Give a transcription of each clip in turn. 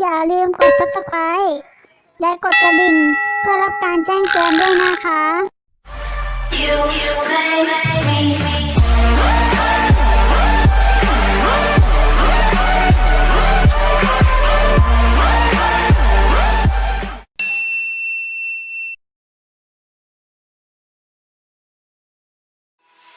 อย่าลืมกด subscribe และกดกระดิ่ง เพื่อรับการแจ้งเตือนด้วยนะคะ You make me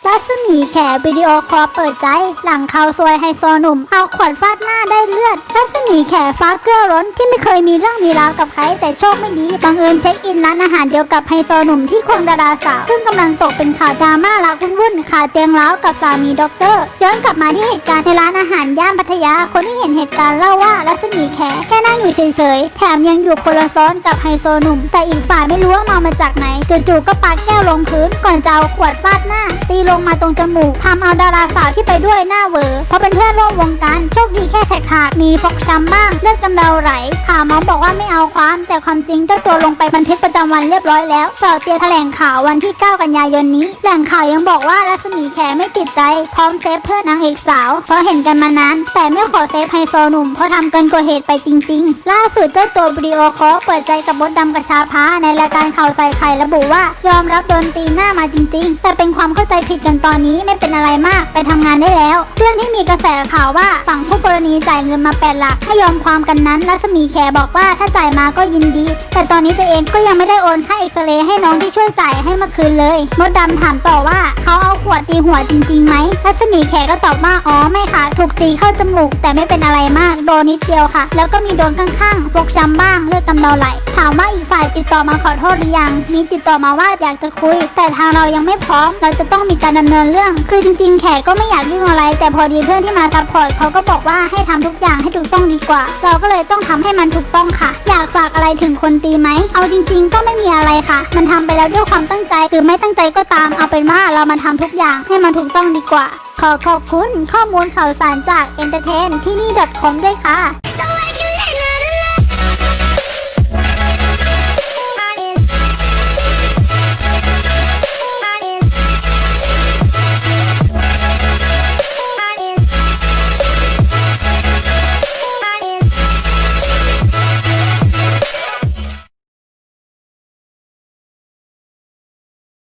รัศมีแขวิดีโอคอลเปิดใจ หลังเขาซวยไฮโซหนุ่ม เอาขวดฟาดหน้าได้เลือด รัศมีแขฟ้าเกลือร้นที่ไม่เคยมีเรื่องมีราวกับใคร แต่โชคไม่ดีบังเอิญเช็คอินร้านอาหารเดียวกับไฮโซหนุ่มที่ควงดาราสาว ซึ่งกำลังตกเป็นข่าวดราม่ารักวุ่นๆขาเตียงร้าวกับสามีด็อกเตอร์ย้อนกลับมาที่เหตุการณ์ในร้านอาหารย่านพัทยาคนที่เห็นเหตุการณ์เล่าว่ารัศมีแขแค่นั่งอยู่เฉยๆแถมยังอยู่คนละซ้อนกับไฮโซหนุ่ม แต่อีกฝ่ายไม่รู้ว่าเมามาจากไหนจู่ๆก็ปาแก้วลงพื้นก่อนจะเอาขวดฟาดหน้าตีลงมาตรงจมูกทำเอาดาราสาวที่ไปด้วยหน้าเวอเพราะเป็นเพื่อนร่วมวงการโชคดีแค่แฉกขาดมีฟกช้ำบ้างเลือดกำเดาไหลข่าวเมาส์บอกว่าไม่เอาความ แต่ความจริงเจ้าตัวลงไปบันทึกประจำวันเรียบร้อยแล้วเจ้าเตียแถลงข่าววันที่ 9 กันยายนนี้แหล่งข่าวยังบอกว่ารัศมีแขไม่ติดใจ พร้อมเซฟเพื่อนนางเอกสาวเพราะเห็นกันมานาน แต่ไม่ขอเซฟไฮโซหนุ่มเพราะทำเกินกว่าเหตุไปจริง ๆ ล่าสุดเจ้าตัววิดีโอคอเปิดใจกับมดดำกระชาพาในรายการข่าวใส่ไข่ระบุว่ายอมรับโดนตีหน้ามาจริง ๆ แต่เป็นความเข้าใจผิดกันตอนนี้ไม่เป็นอะไรมากไปทำงานได้แล้ว เรื่องที่มีกระแสข่าวว่าฝั่งผู้กรณีจ่ายเงินมาแปดหลักให้ยอมความกันนั้นรัศมีแขบอกว่าถ้าจ่ายมาก็ยินดี แต่ตอนนี้ตัวเองก็ยังไม่ได้โอนค่าเอ็กซเรย์ให้น้องที่ช่วยจ่ายให้เมื่อคืนเลยมดดำถามต่อว่าเขาเอา ตีหัวจริงๆไหมรัศมีแขก็ตอบว่าอ๋อไม่ค่ะ ถูกตีเข้าจมูก แต่ไม่เป็นอะไรมากโดนนิดเดียวค่ะ แล้วก็มีโดนข้างๆฟกช้ำบ้างเลือดกำเดาไหลถามว่าอีกฝ่ายติดต่อมาขอโทษหรือยัง มีติดต่อมาว่าอยากจะคุย แต่ทางเรายังไม่พร้อม เราจะต้องมีการดำเนินเรื่อง คือจริง ๆ แขกก็ไม่อยากยุ่งอะไร แต่พอดีเพื่อนที่มาซัพพอร์ตเขาก็บอกว่าให้ทำทุกอย่างให้ถูกต้องดีกว่า เราก็เลยต้องทำให้มันถูกต้องค่ะ อยากฝากอะไรถึงคนตีไหม เอาจริง ๆ ก็ไม่มีอะไรค่ะ มันทำไปแล้วด้วยความตั้งใจหรือไม่ตั้งใจก็ตาม เอาเป็นว่าเรามา ทุกอย่างให้มันถูกต้องดีกว่า ขอขอบคุณข้อมูลข่าวสารจาก Entertain ที่นี่ .com ด้วยค่ะ